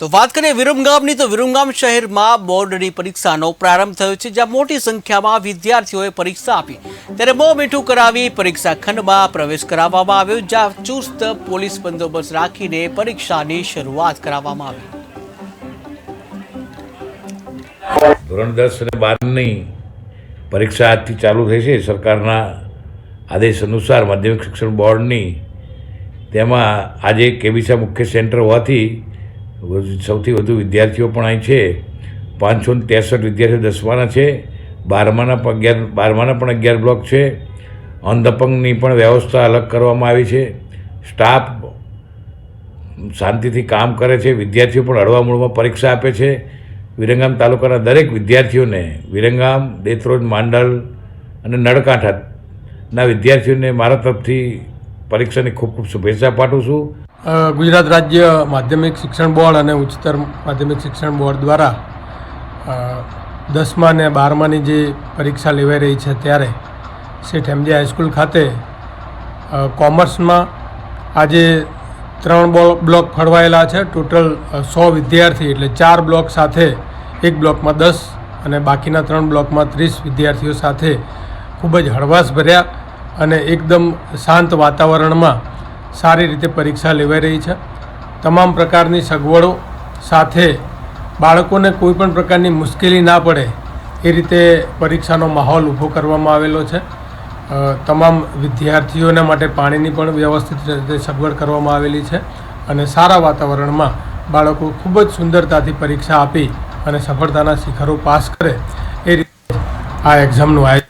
તો વાત કરીએ વિરમગામની, તો વિરમગામ શહેરમાં બોર્ડની પરીક્ષાનો પ્રારંભ થયો છે, જ્યાં મોટી સંખ્યામાં વિદ્યાર્થીઓએ પરીક્ષા આપી. ત્યારે બહુ મીઠું કરાવી પરીક્ષા ખંડમાં પ્રવેશ કરાવવામાં આવ્યો, જ્યાં ચુસ્ત પોલીસ બંદોબસ્ત રાખીને પરીક્ષાની શરૂઆત કરાવવામાં આવી. ધોરણ દસ અને બારની પરીક્ષા આજથી ચાલુ થઈ છે. સરકારના આદેશ અનુસાર માધ્યમિક શિક્ષણ બોર્ડની તેમાં આજે કેબીસા મુખ્ય સેન્ટર હોવાથી સૌથી વધુ વિદ્યાર્થીઓ પણ અહીં છે. પાંચસો ને ત્રેસઠ વિદ્યાર્થીઓ દસમાના છે. બારમાના પણ અગિયાર બારમાના પણ અગિયાર બ્લોક છે. અંધપંગની પણ વ્યવસ્થા અલગ કરવામાં આવી છે. સ્ટાફ શાંતિથી કામ કરે છે. વિદ્યાર્થીઓ પણ હળવા મૂળમાં પરીક્ષા આપે છે. વિરંગામ તાલુકાના દરેક વિદ્યાર્થીઓને વિરંગામ, દેત્રોજ, માંડલ અને નળકાંઠાના વિદ્યાર્થીઓને મારા તરફથી પરીક્ષાની ખૂબ ખૂબ શુભેચ્છા પાઠવું છું. ગુજરાત રાજ્ય માધ્યમિક શિક્ષણ બોર્ડ અને ઉચ્ચતર માધ્યમિક શિક્ષણ બોર્ડ દ્વારા દસમા અને બારમાની જે પરીક્ષા લેવાઈ રહી છે ત્યારે શેઠ એમજી હાઈસ્કૂલ ખાતે કોમર્સમાં આજે ત્રણ બોલ, બ્લોક ફળવાયેલા છે. ટોટલ સો વિદ્યાર્થી એટલે ચાર બ્લોક સાથે, એક બ્લોકમાં દસ અને બાકીના ત્રણ બ્લોકમાં ત્રીસ વિદ્યાર્થીઓ સાથે ખૂબ જ હળવાશ ભર્યા અને એકદમ શાંત વાતાવરણમાં સારી રીતે પરીક્ષા લેવાઈ રહી છે. તમામ પ્રકારની સગવડો સાથે બાળકોને કોઈપણ પ્રકારની મુશ્કેલી ના પડે એ રીતે પરીક્ષાનો માહોલ ઊભો કરવામાં આવેલો છે. તમામ વિદ્યાર્થીઓને માટે પાણીની પણ વ્યવસ્થિત રીતે સગવડ કરવામાં આવેલી છે અને સારા વાતાવરણમાં બાળકો ખૂબ જ સુંદરતાથી પરીક્ષા આપી અને સફળતાના શિખરો પાસ કરે એ રીતે આ એક્ઝામનું આયોજન